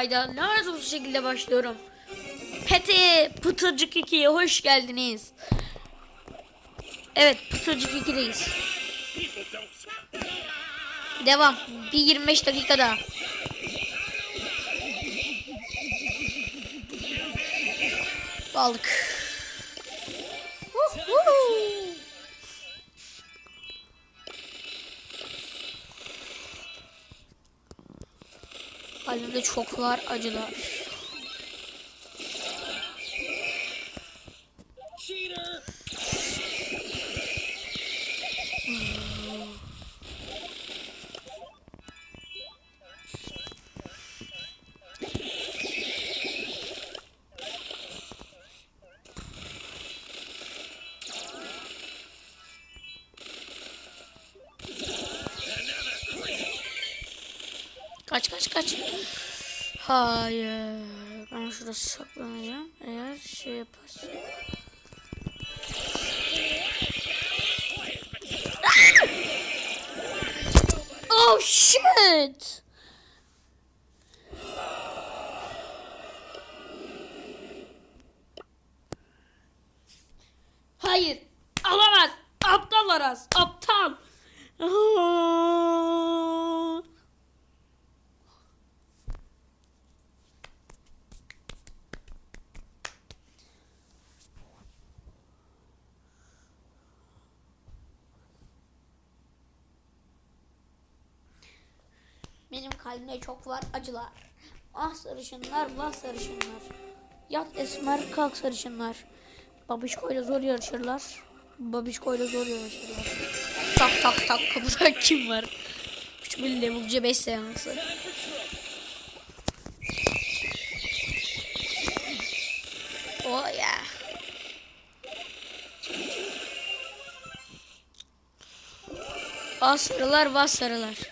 Hayda lanet olsun şekilde başlıyorum. Peti Pıtırcık 2'ye hoş geldiniz. Evet Pıtırcık 2'deyiz. Devam. Bir 25 dakikada. Aldık. Woohoo! Kalbimde çok var acılar. Kaç. Hayır. Ben şurada saklanacağım. Eğer şey yaparsa. Oh shit. Hayır. Alamaz. Aptal Aras. Aptal. Aa. Benim kalbimde çok var acılar. Ah sarışınlar, vah sarışınlar. Yat esmer, kalk sarışınlar. Babişkoyla zor yarışırlar. Babişkoyla zor yarışırlar. Tak tak tak kapıda kim var? Küçük bir level C5 seansı. Oh yeah. Ah sarılar, vah sarılar.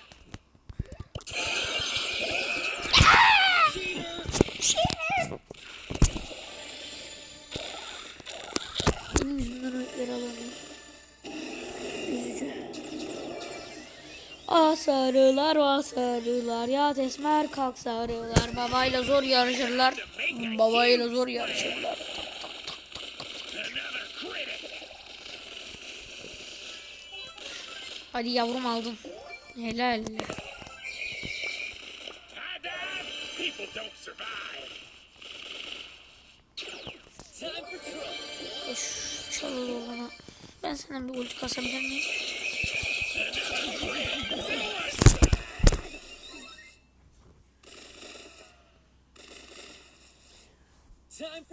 Sarılar ah sarılar ya esmer kalk sarılar. Babayla zor yarışırlar. Babayla zor yarışırlar. Hadi yavrum aldın helal. Koş çalıyor bana. Ben senden bir ulti kasabilir miyim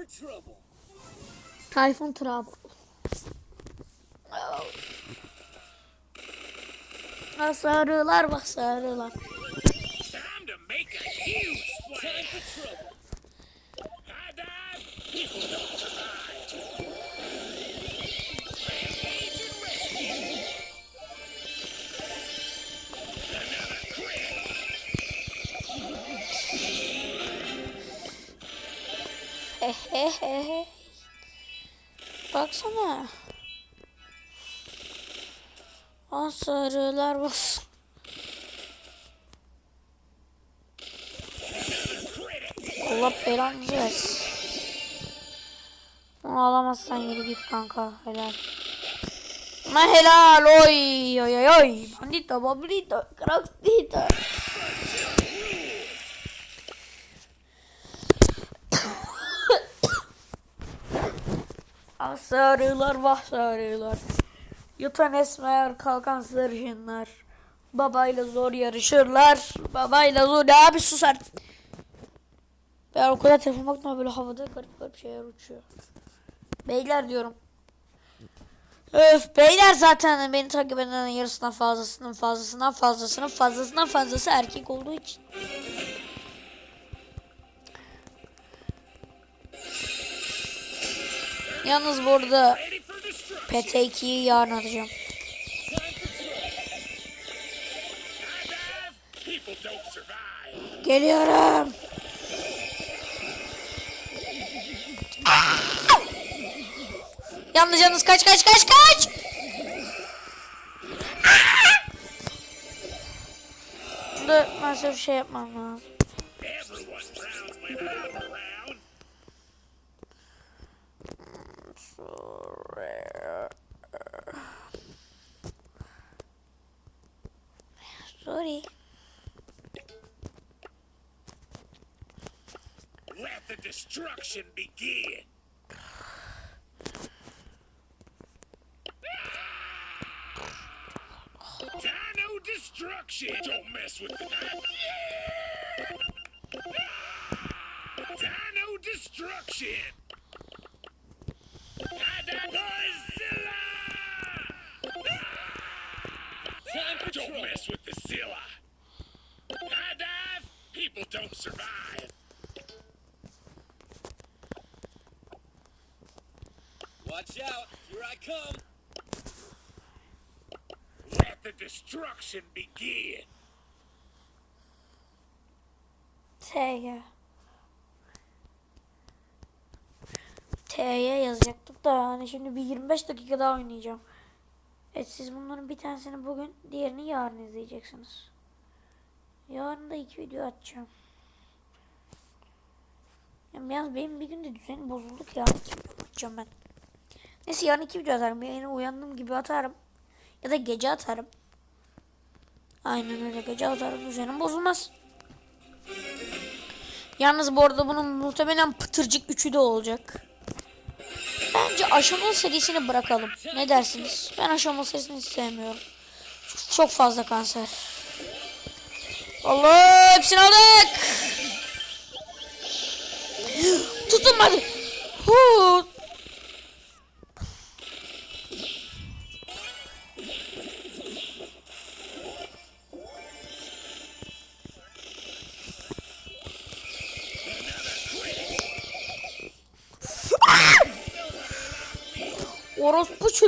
Trouble. Tayfun. Ah sarılar bak sarılar. Baksana. Ah sarılar bak. Allah belanı versin. Bunu alamazsan yürü git kanka. Helal. Ama helal oy oy oy oy. Bandito, bandito, crackdito. Ah sarılar vah sarılar. Yutan esmer kalkan sarışınlar. Babayla zor yarışırlar. Babayla zor. Ne abi sus artık. Ben o kadar telefon bakma böyle havada garip garip şeyler uçuyor. Beyler diyorum. Öf beyler zaten beni takip edenlerin yarısından fazlasının fazlasından fazlasının fazlasından fazlası erkek olduğu için. Yalnız bu arada Ready for destruction. PT2'yi yarın atacağım. Geliyorum. Yalnız yalnız kaç kaç kaç kaç. Burada maalesef şey yapmam lazım. Let the destruction begin. I come. Let the destruction begin! T'ye. T'ye yazacaktık da yani şimdi bir 25 dakika daha oynayacağım. Evet siz bunların bir tanesini bugün diğerini yarın izleyeceksiniz. Yarın da iki video atacağım. Ya biraz benim bir günde düzenim bozulduk ya. İki video atacağım ben. Neyse yarın iki video atarım. Yine uyandığım gibi atarım. Ya da gece atarım. Aynen öyle gece atarım. Düzenim bozulmaz. Yalnız bu arada bunun muhtemelen pıtırcık üçü de olacak. Bence aşamalı serisini bırakalım. Ne dersiniz? Ben aşamalı serisini sevmiyorum. Çok fazla kanser. Allah hepsini aldık. Tutunmadı. Huu.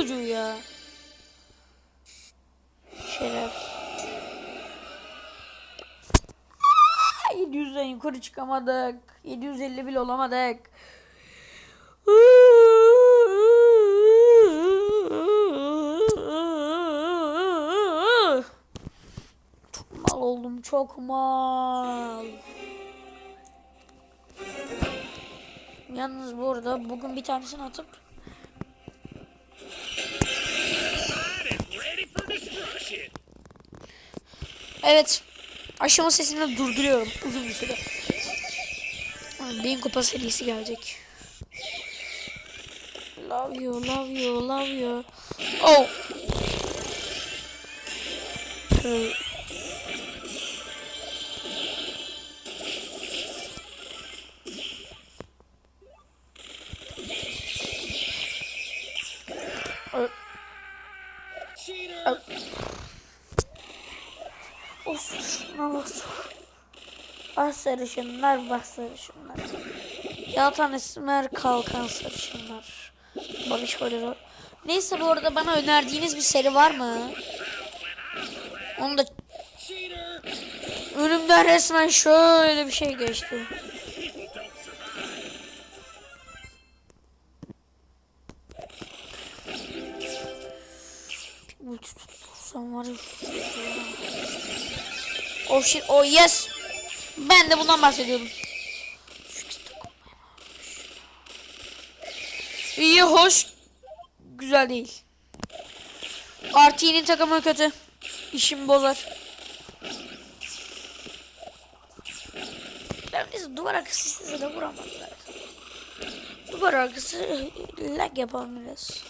Çocuğu ya. Şeref. Aa, 700'den yukarı çıkamadık. 750 bile olamadık. Çok mal oldum çok mal. Yalnız bu arada bugün bir tanesini atıp Evet. Aşama sesini durduruyorum uzun bir süre. Bin kupa serisi gelecek. Love you, love you, love you. Oh. Sarışınlar bak sarışınlar. Yatan esmer kalkan sarışınlar. Babiş zor. Neyse bu arada bana önerdiğiniz bir seri var mı? Onu da önümden resmen şöyle bir şey geçti. Ulti var ya. Oh shit, oh yes. Ben de bundan bahsediyordum. İyi, hoş. Güzel değil. RT'nin takımı kötü. İşimi bozar. Ben biz duvar arkası size de vuramazlar. Duvar arkası lag yapalım biraz.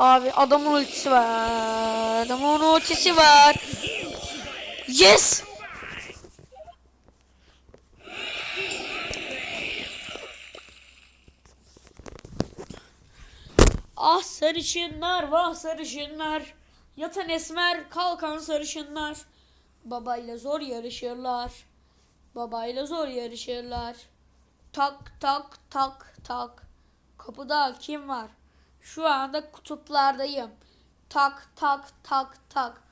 Abi adamın ultisi var. Adamın ultisi var. Yes! Ah sarışınlar, vah sarışınlar. Yatan esmer, kalkan sarışınlar. Babayla zor yarışırlar. Babayla zor yarışırlar. Tak tak tak tak. Kapıda kim var? Şu anda kutuplardayım. Tak tak tak tak.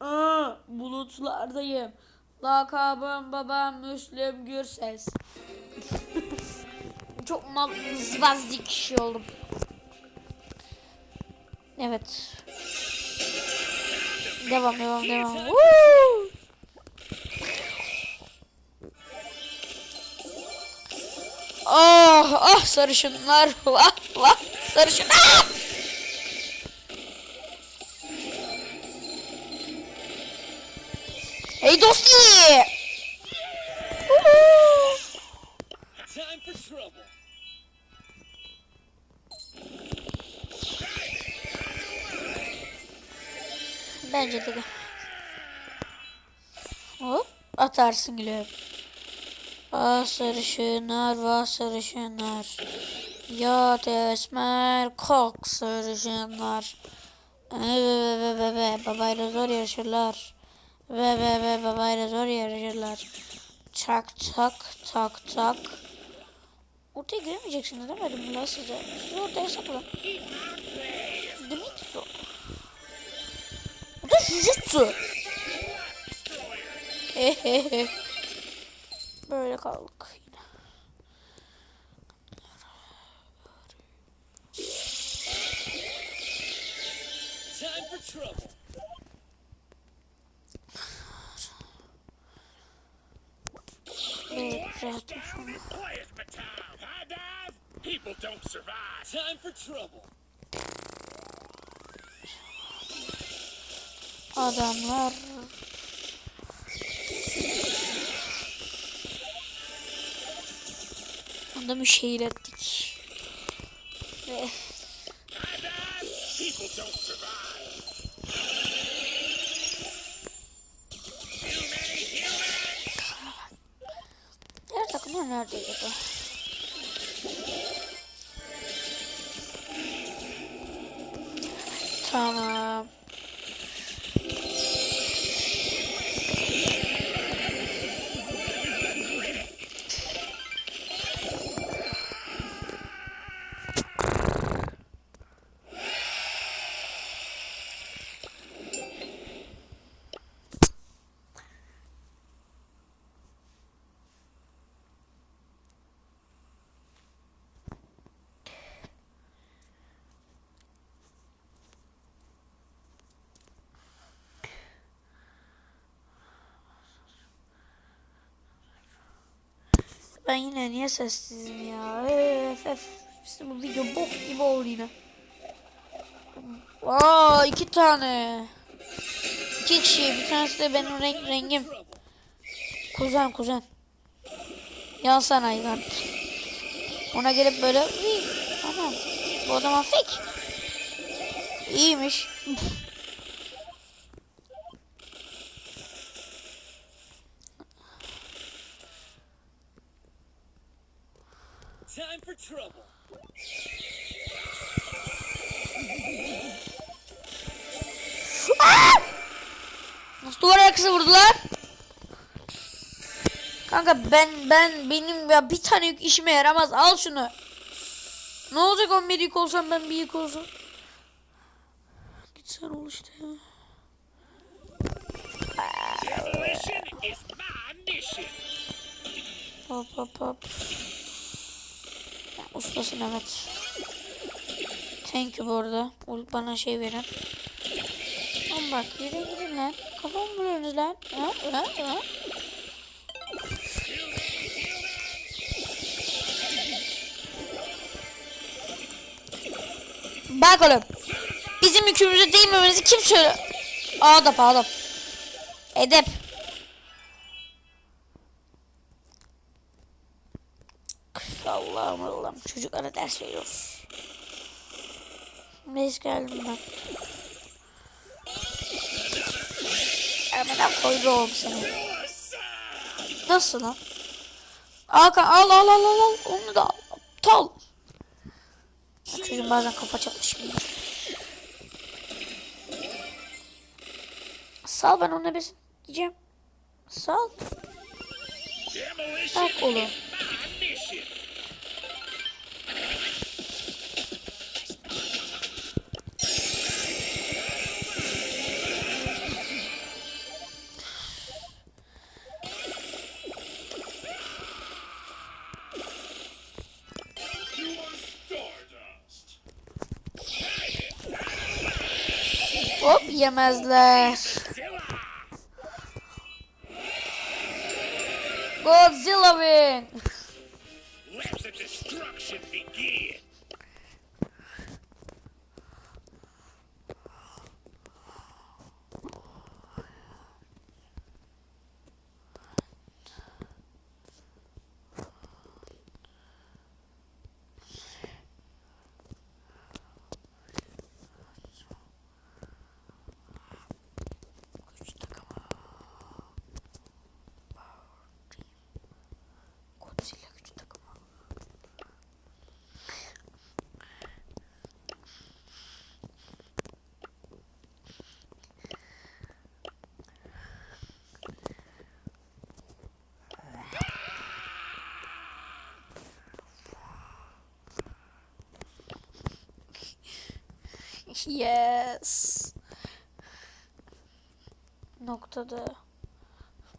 Aa, bulutlardayım. Lakabım babam Müslüm Gürses. Çok mal zvazdik kişi oldum. Evet. Devam devam devam. Woo! Ah ah sarışınlar. Vah vah sarışın. Ah! Hey dosti. Woo! Time for trouble. Bence de. Hop atarsın gülüm. Vah sarışınlar, vah sarışınlar. Yat esmer, kalk sarışınlar. Ve ve ve ve ve babayla zor yarışırlar. Ve ve ve babayla zor yarışırlar. Tak tak tak tak. Ortaya giremeyeceksiniz demedim mi lan size? Siz ortaya saklan. Dimitsu. Bu da Jujutsu. Böyle kaldık yine. Time for trouble. People don't survive. Time for trouble. Adamlar Adamı şehir ettik. Ve 这个吧 Ben yine niye sessizim ya? Öf, öf. İşte bu video bok gibi oldu yine. Aa iki tane. İki kişi. Bir tanesi de benim renk rengim. Kuzen kuzen. Yan sanayi lan. Ona gelip böyle "Uy, Aman bu adam afek. İyiymiş. Ben ben benim ya bir tane yük işime yaramaz. Al şunu. Ne olacak 11 yük olsam ben bir yük olsam. Git sen ol işte. Mission. Hop hop hop. Ustasın evet. Thank you bu arada. Bana şey verin. Oğlum bak yürü gidin lan. Kafamı vuruyorsunuz lan. Ha? Ha? Ha? Bak oğlum. Bizim yükümüze değmemenizi kim söylüyor? Adap adap. Edep. Allah'ım Allah'ım çocuklara ders veriyoruz. Reis geldim ben. Hemen koydu oğlum seni. Nasıl lan? Al al al al al onu da al. Aptal. Çocuğum bazen kafa çatmışım. Sal ben onu besleyeceğim. Sal. Bak oğlum. Yemezler. Zilla. Godzilla win. Let the destruction begin. Güç takımı. Godzilla güç takımı. Yes. Noktada.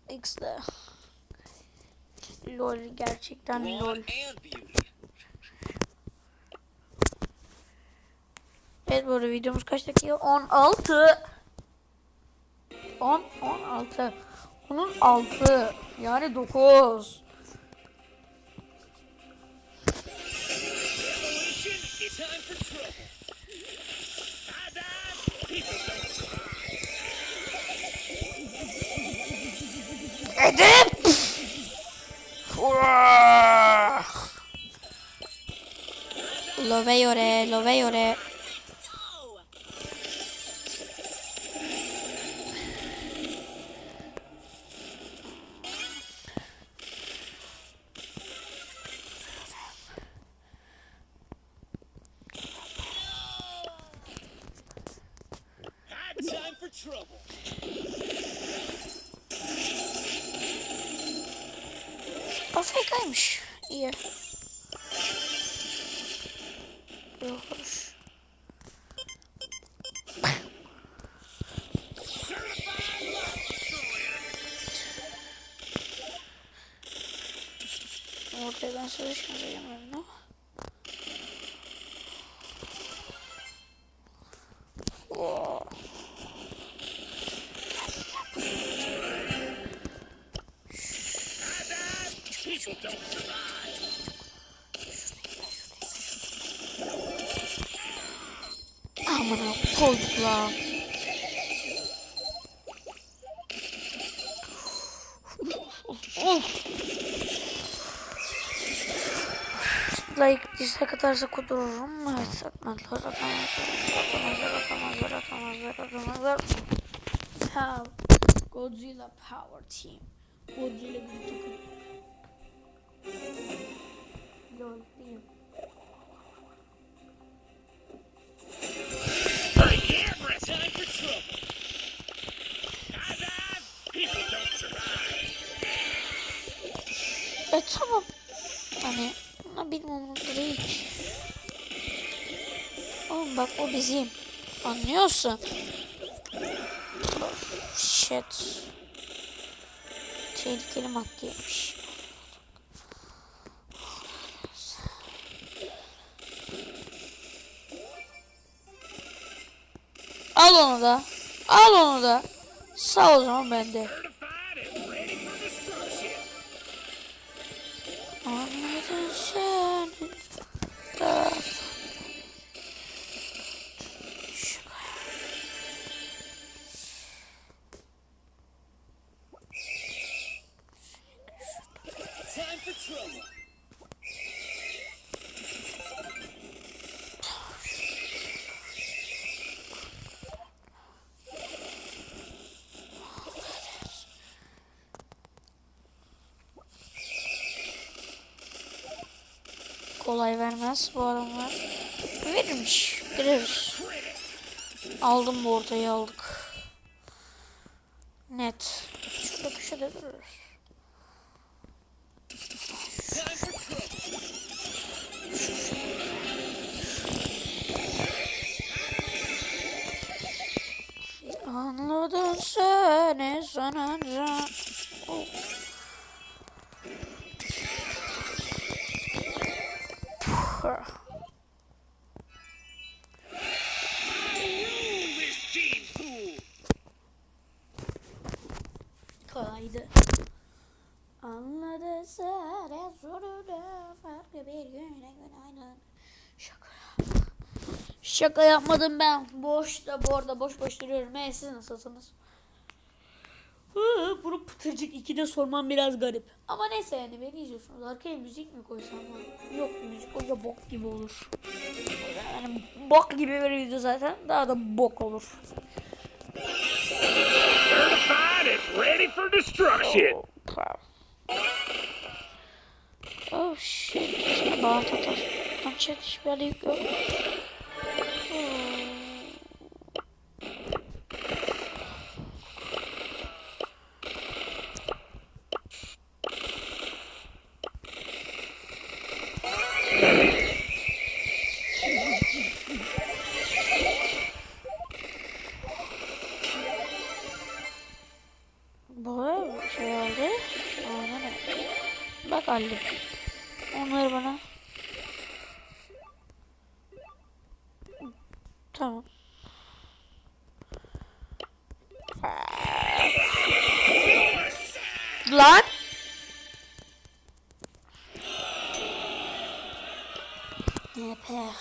X'de. LOL gerçekten LOL. Evet bu arada videomuz kaç dakika? 16. 10 16. Onun 6 yani 9. Demolition is Time for trouble. Edip. Love yore, love yore. I AFK'ymış. İyi. Yok hoş. Ortaya ben savaşmayacağım önüne. Oo. Atarsa kudururum. Evet atmadılar atamazlar. Atamazlar atamazlar atamazlar atamazlar. Ha, Godzilla Power Team. Godzilla bir takım. Lol benim. Camera. Time for trouble. I die. People don't survive. E tamam. Hani ne benim umurumda değil. Bak o bizim. Anlıyorsun. Shit. Tehlikeli maddeymiş. Al onu da. Al onu da. Sağ o zaman bende. Anladın sen. Kolay vermez bu adamlar. Verirmiş. Gireriz. Aldım bu ortayı aldık. Net. Şurada köşede dururuz. Şaka yapmadım ben. Boş da bu arada boş boş duruyorum. Hey siz nasılsınız? Hı, Bunu Pıtırcık 2'de sormam biraz garip. Ama neyse yani beni izliyorsunuz. Arkaya müzik mi koysam? Yok müzik koyunca bok gibi olur. Yani bok gibi bir video zaten. Daha da bok olur. Oh shit. Bağım tatas. Lan chat hiçbir yerde yok. Bu Lan. Nepe.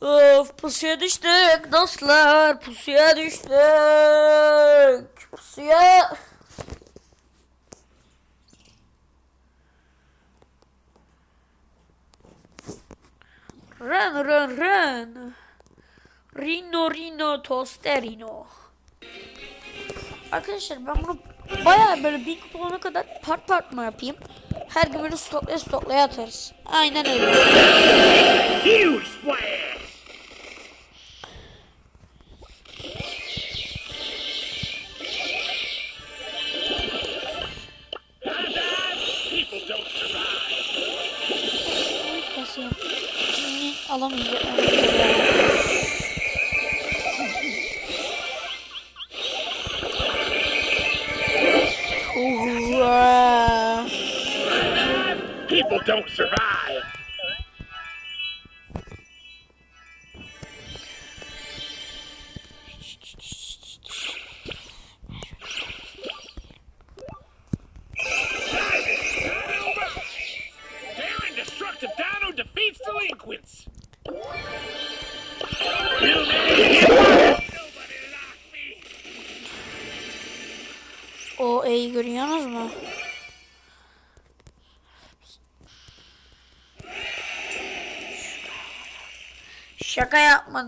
Of pusuya düştük dostlar pusuya düştük pusuya Run run run. Rino Rino Tosterino. Arkadaşlar ben bunu bayağı böyle bir kupa olana kadar part part mı yapayım? Her gün böyle stoklaya stoklaya atarız. Aynen öyle. Şimdi alamayacağım. Don't survive.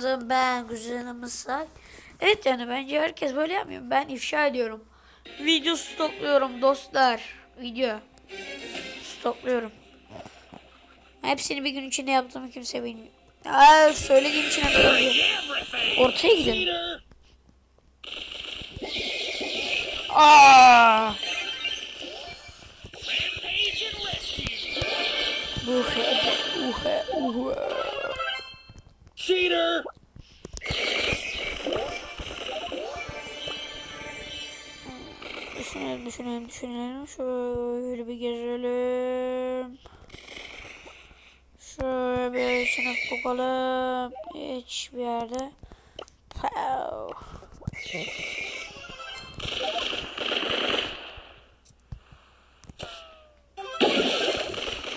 Yapmadım ben güzelim say. Evet yani bence herkes böyle yapmıyor. Ben ifşa ediyorum. Video stokluyorum dostlar. Video. Stokluyorum. Hepsini bir gün içinde yaptığımı kimse bilmiyor. Aa, söylediğim için. Ortaya. Peter. Aa! Uhe, uhe, uhe. Cheater. Düşünelim, düşünelim, düşünelim. Şöyle bir gezelim. Şöyle bir sınıf bakalım. Hiçbir yerde. Pow.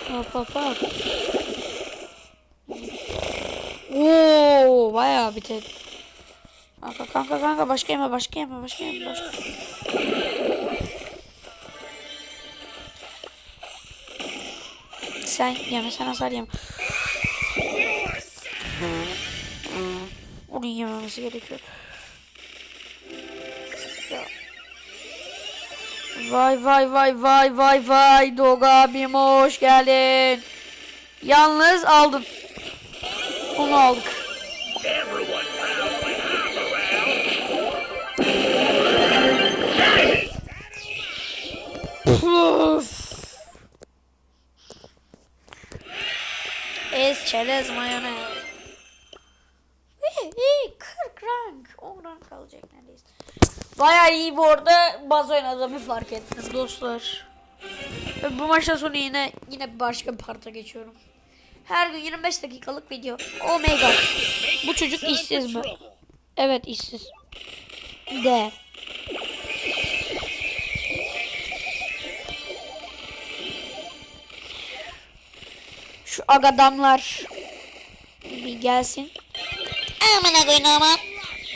Hop hop hop. Oo, bayağı bir ted. Kanka kanka kanka başka yeme başka yeme başka yeme başka. Sen yeme sen hasar yeme. Onun yememesi gerekiyor. Vay vay vay vay vay vay Dog abim hoş geldin. Yalnız aldın aldık. Plus. Ez çerez mayonez. Kırk rank. on rank alacak neredeyse. Baya iyi bu arada baz oynadığımı fark ettim dostlar. Ve bu maçtan sonra yine yine başka bir parta geçiyorum. Her gün 25 dakikalık video. Oh my god. Bu çocuk işsiz mi? Evet işsiz. De. Şu agadamlar bir gelsin. Aman koyun aman.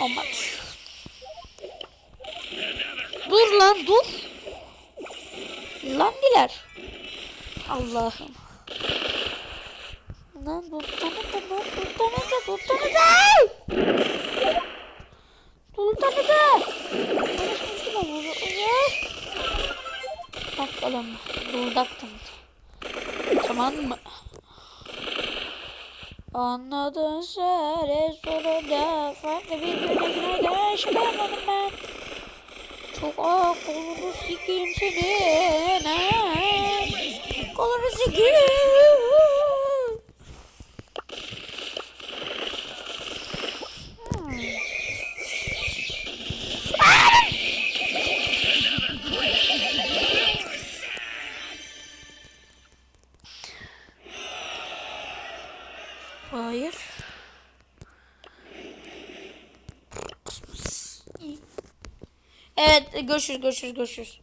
Aman. Dur lan dur. Lan diler. Allah'ım. Lan tane de dur tane de. Dur tane de. Bakalım. Duldaktım. Tamam mı? Anladın sen sonunda farklı bir güne yaşamadım ben. Çok ah kolunu sikeyim senin. ha. Kolunu sikeyim. Görüşürüz görüşürüz görüşürüz.